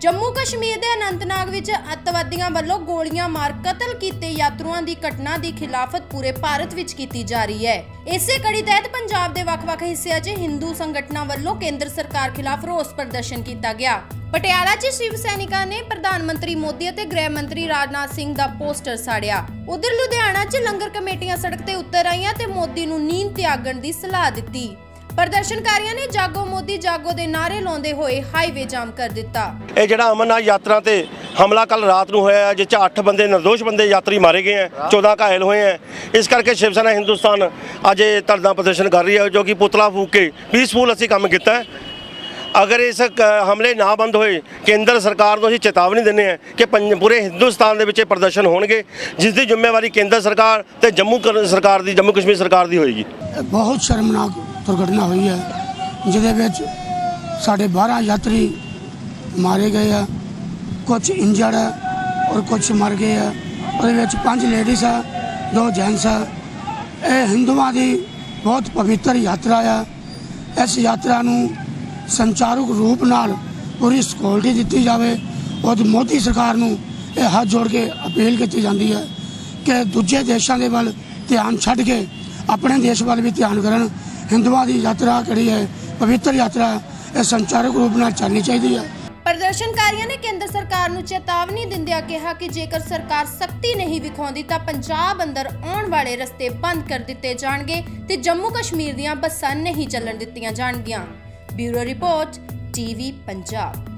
ਜੰਮੂ ਕਸ਼ਮੀਰ ਦੇ ਅਨੰਤਨਾਗ ਵਿੱਚ ਅੱਤਵਾਦੀਆਂ ਵੱਲੋਂ ਗੋਲੀਆਂ ਮਾਰ ਕਤਲ ਕੀਤੇ ਯਾਤਰੂਆਂ ਦੀ ਘਟਨਾ ਦੀ ਖਿਲਾਫਤ ਪੂਰੇ ਭਾਰਤ ਵਿੱਚ ਕੀਤੀ ਜਾ ਰਹੀ ਹੈ। ਇਸੇ ਕੜੀ ਤਹਿਤ ਪੰਜਾਬ ਦੇ ਵੱਖ-ਵੱਖ ਹਿੱਸਿਆਂ 'ਚ ਹਿੰਦੂ ਸੰਗਠਨਾਂ ਵੱਲੋਂ ਕੇਂਦਰ ਸਰਕਾਰ ਖਿਲਾਫ ਰੋਸ ਪ੍ਰਦਰਸ਼ਨ ਕੀਤਾ ਗਿਆ। ਪਟਿਆਲਾ 'ਚ ਸ਼ਿਵ ਸੈਨਿਕਾਂ ਨੇ ਪ੍ਰਧਾਨ ਮੰਤਰੀ ਮੋਦੀ ਅਤੇ ਗ੍ਰਹਿ ਮੰਤਰੀ ਰਾਜਨਾਥ ਸਿੰਘ ਦਾ ਪੋਸਟਰ ਸਾੜਿਆ। ਉਧਰ ਲੁਧਿਆਣਾ 'ਚ ਲੰਗਰ ਕਮੇਟੀਆਂ ਸੜਕ ਤੇ ਉਤਰ ਆਈਆਂ ਤੇ ਮੋਦੀ ਨੂੰ ਨੀਂਦ ਤਿਆਗਣ ਦੀ ਸਲਾਹ ਦਿੱਤੀ। ਪ੍ਰਦਰਸ਼ਨਕਾਰੀਆਂ ਨੇ ਜਾਗੋ ਮੋਦੀ ਜਾਗੋ ਦੇ ਨਾਰੇ ਲਾਉਂਦੇ ਹੋਏ ਹਾਈਵੇ ਜਾਮ ਕਰ ਦਿੱਤਾ। ਇਹ ਜਿਹੜਾ ਅਮਰਨਾਥ ਯਾਤਰਾ ਤੇ ਹਮਲਾ ਕੱਲ ਰਾਤ ਨੂੰ ਹੋਇਆ ਹੈ, ਜਿਸ 'ਚ 8 ਬੰਦੇ ਨਿਰਦੋਸ਼ ਬੰਦੇ ਯਾਤਰੀ ਮਾਰੇ ਗਏ ਹੈ 14 ਘਾਇਲ ਹੋਏ ਹੈ। ਇਸ ਕਰਕੇ ਸ਼ਿਵ ਸੈਨਾ ਹਿੰਦੁਸਤਾਨ ਅੱਜ ਇਹ ਧਰਨਾ ਪ੍ਰਦਰਸ਼ਨ ਕਰ ਰਹੀ ਹੈ ਜੋ ਕਿ ਪੁਤਲਾ ਫੂਕ ਕੇ ਪੀਸਫੁਲ ਅਸੀਂ ਕੰਮ ਕੀਤਾ ਹੈ। ਅਗਰ ਇਸ ਹਮਲੇ ਨਾ ਬੰਦ ਹੋਏ ਕੇਂਦਰ ਸਰਕਾਰ ਨੂੰ ਅਸੀਂ ਚੇਤਾਵਨੀ ਦਿੰਦੇ ਹਾਂ ਕਿ ਪੂਰੇ ਹਿੰਦੁਸਤਾਨ ਦੇ ਵਿੱਚ ਇਹ ਪ੍ਰਦਰਸ਼ਨ ਹੋਣਗੇ ਜਿਸ ਦੀ ਜ਼ਿੰਮੇਵਾਰੀ ਕੇਂਦਰ ਸਰਕਾਰ ਤੇ ਜੰਮੂ ਸਰਕਾਰ ਦੀ ਜੰਮੂ ਕਸ਼ਮੀਰ ਸਰਕਾਰ ਦੀ ਹੋਏਗੀ। ਬਹੁਤ ਸ਼ਰਮਨਾਕ ਦੁਰਘਟਨਾ ਹੋਈ ਹੈ ਜਿਹਦੇ ਵਿੱਚ ਸਾਡੇ 12 ਯਾਤਰੀ ਮਾਰੇ ਗਏ ਆ ਕੁਝ ਇੰਜਰਡ ਹੈ ਔਰ ਕੁਝ ਮਰ ਗਏ ਆ ਉਹਦੇ ਵਿੱਚ ਪੰਜ ਲੇਡੀਜ਼ ਆ ਦੋ ਜੈਂਟਸ ਆ ਇਹ ਹਿੰਦੂਆਂ ਦੀ ਬਹੁਤ ਪਵਿੱਤਰ ਯਾਤਰਾ ਆ ਇਸ ਯਾਤਰਾ ਨੂੰ ਸੰਚਾਰਕ ਰੂਪ ਨਾਲ ਪੂਰੀ ਸਿਕਿਉਰਿਟੀ ਦਿੱਤੀ ਜਾਵੇ ਔਰ ਮੋਦੀ ਸਰਕਾਰ ਨੂੰ ਇਹ ਹੱਥ ਜੋੜ ਕੇ ਅਪੀਲ ਕੀਤੀ ਜਾਂਦੀ ਹੈ ਕਿ ਦੂਜੇ ਦੇਸ਼ਾਂ ਦੇ ਵੱਲ ਧਿਆਨ ਛੱਡ ਕੇ ਆਪਣੇ ਦੇਸ਼ ਵੱਲ ਵੀ ਧਿਆਨ ਕਰਨ ਹਿੰਦੂਆਂ ਦੀ ਯਾਤਰਾ ਕਿਹੜੀ ਹੈ? ਪਵਿੱਤਰ ਯਾਤਰਾ, ਇਹ ਸੰਚਾਰਕ ਰੂਪ ਨਾਲ ਚੱਲਣੀ ਚਾਹੀਦੀ ਹੈ। ਪ੍ਰਦਰਸ਼ਨਕਾਰੀਆਂ ਨੇ ਕੇਂਦਰ ਸਰਕਾਰ ਨੂੰ ਚੇਤਾਵਨੀ ਦਿੰਦਿਆਂ ਕਿਹਾ ਕਿ ਜੇਕਰ ਸਰਕਾਰ ਸਖਤੀ ਨਹੀਂ ਵਿਖਾਉਂਦੀ ਤਾਂ ਪੰਜਾਬ ਅੰਦਰ ਆਉਣ ਵਾਲੇ ਰਸਤੇ ਬੰਦ ਕਰ ਦਿੱਤੇ ਜਾਣਗੇ ਤੇ ਜੰਮੂ ਕਸ਼ਮੀਰ ਦੀਆਂ ਬੱਸਾਂ ਨਹੀਂ ਚੱਲਣ ਦਿੱਤੀਆਂ ਜਾਣਗੀਆਂ। Bureau report, TV Punjab.